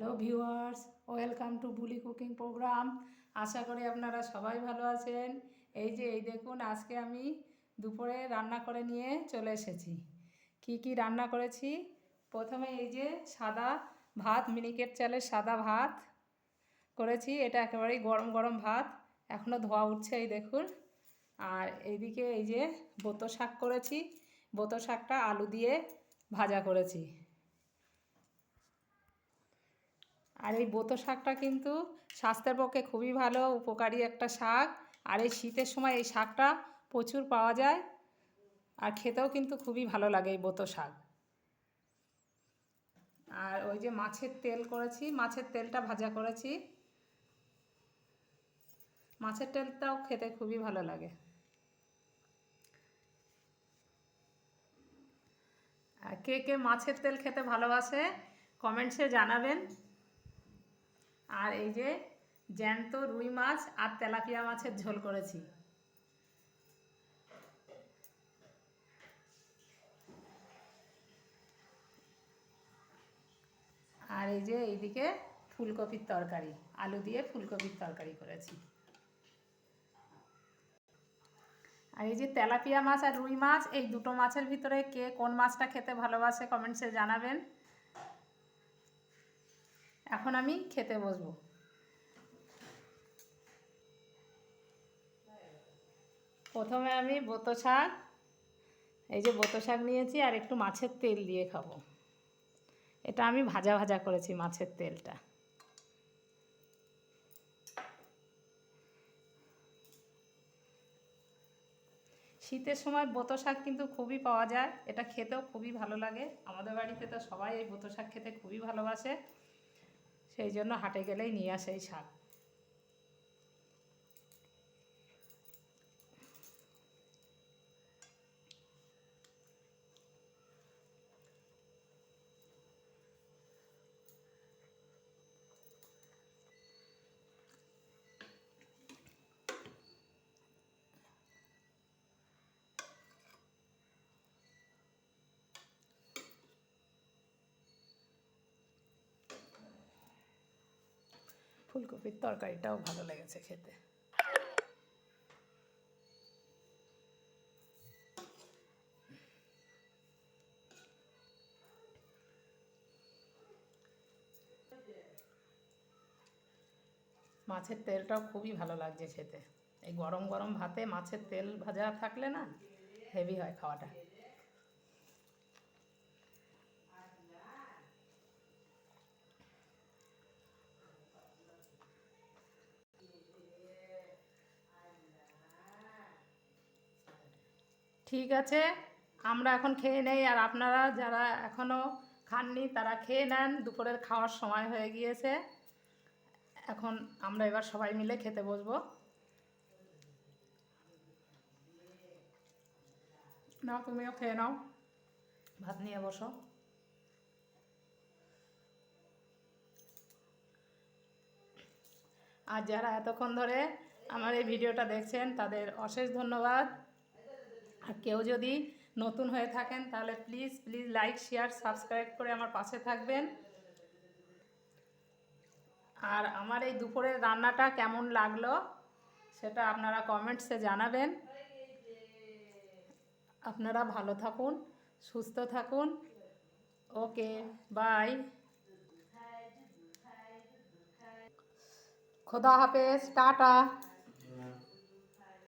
Hello viewers, welcome to Buli cooking program. আশা করি আপনারা সবাই ভালো আছেন। এই যে, এই দেখুন, আজকে আমি দুপুরে রান্না করে নিয়ে চলে এসেছি। কি কি রান্না করেছি? প্রথমে এই যে, সাদা ভাত, মিনিকেট চালের সাদা ভাত করেছি। এটা একেবারেই গরম গরম ভাত। এখনও ধোয়া উঠছে, এই দেখুন। আর এইদিকে এই যে, বোতো শাক করেছি। বোতো শাকটা আলু দিয়ে ভাজা করেছি। আর এই বোতো শাকটা কিন্তু স্বাস্থ্যের পক্ষে খুবই ভালো, উপকারী একটা শাক। আর এই শীতের সময় এই শাকটা প্রচুর পাওয়া যায়। আর খেতেও কিন্তু খুবই ভালো লাগে এই বোতো শাক। আর ওই যে মাছের তেল করেছি, মাছের তেলটা ভাজা করেছি। মাছের তেলটাও খেতে খুবই ভালো লাগে। আর কে কে মাছের তেল খেতে ভালোবাসে, কমেন্টসে জানাবেন। আর এই যে জ্যান্ত রুই মাছ আর তেলাপিয়া মাছের ঝোল করেছি। আর এই যে এইদিকে ফুলকপির তরকারি, আলু দিয়ে ফুলকপির তরকারি করেছি। আর এই যে তেলাপিয়া মাছ আর রুই মাছ, এই দুটো মাছের ভিতরে কে কোন মাছটা খেতে ভালোবাসে কমেন্টসে জানাবেন। এখন আমি খেতে বসবো। প্রথমে আমি বোতো শাক, এই যে বোতো শাক নিয়েছি, আর একটু মাছের তেল দিয়ে খাব। এটা আমি ভাজা ভাজা করেছি মাছের তেলটা। শীতের সময় বোতো শাক কিন্তু খুবই পাওয়া যায়, এটা খেতেও খুবই ভালো লাগে। আমাদের বাড়িতে তো সবাই এই বোতো শাক খেতে খুবই ভালোবাসে। সেই জন্য হাটে গেলেই নিয়ে আসে এই শাক। ফুলকপির তরকারিটাও ভালো লেগেছে খেতে। মাছের তেলটাও খুবই ভালো লাগছে খেতে। এই গরম গরম ভাতে মাছের তেল ভাজা থাকলে না হেভি হয় খাওয়াটা। ঠিক আছে, আমরা এখন খেয়ে নেই আর আপনারা যারা এখনও খাননি তারা খেয়ে নেন, দুপুরের খাওয়ার সময় হয়ে গিয়েছে। এখন আমরা এবার সবাই মিলে খেতে বসবো। নাও, তুমিও খেয়ে নাও। ভাত নিয়ে বসো। আর যারা এতক্ষণ ধরে আমার এই ভিডিওটা দেখছেন, তাদের অশেষ ধন্যবাদ। আর কেউ যদি নতুন হয়ে থাকেন, তাহলে please please like share subscribe করে আমার পাশে থাকবেন। আর আমার এই দুপুরের রান্নাটা কেমন লাগল, সেটা আপনারা কমেন্টসে জানাবেন। আপনারা ভালো থাকুন, সুস্থ থাকুন। ওকে বাই খোদা হাফেজ, টাটা।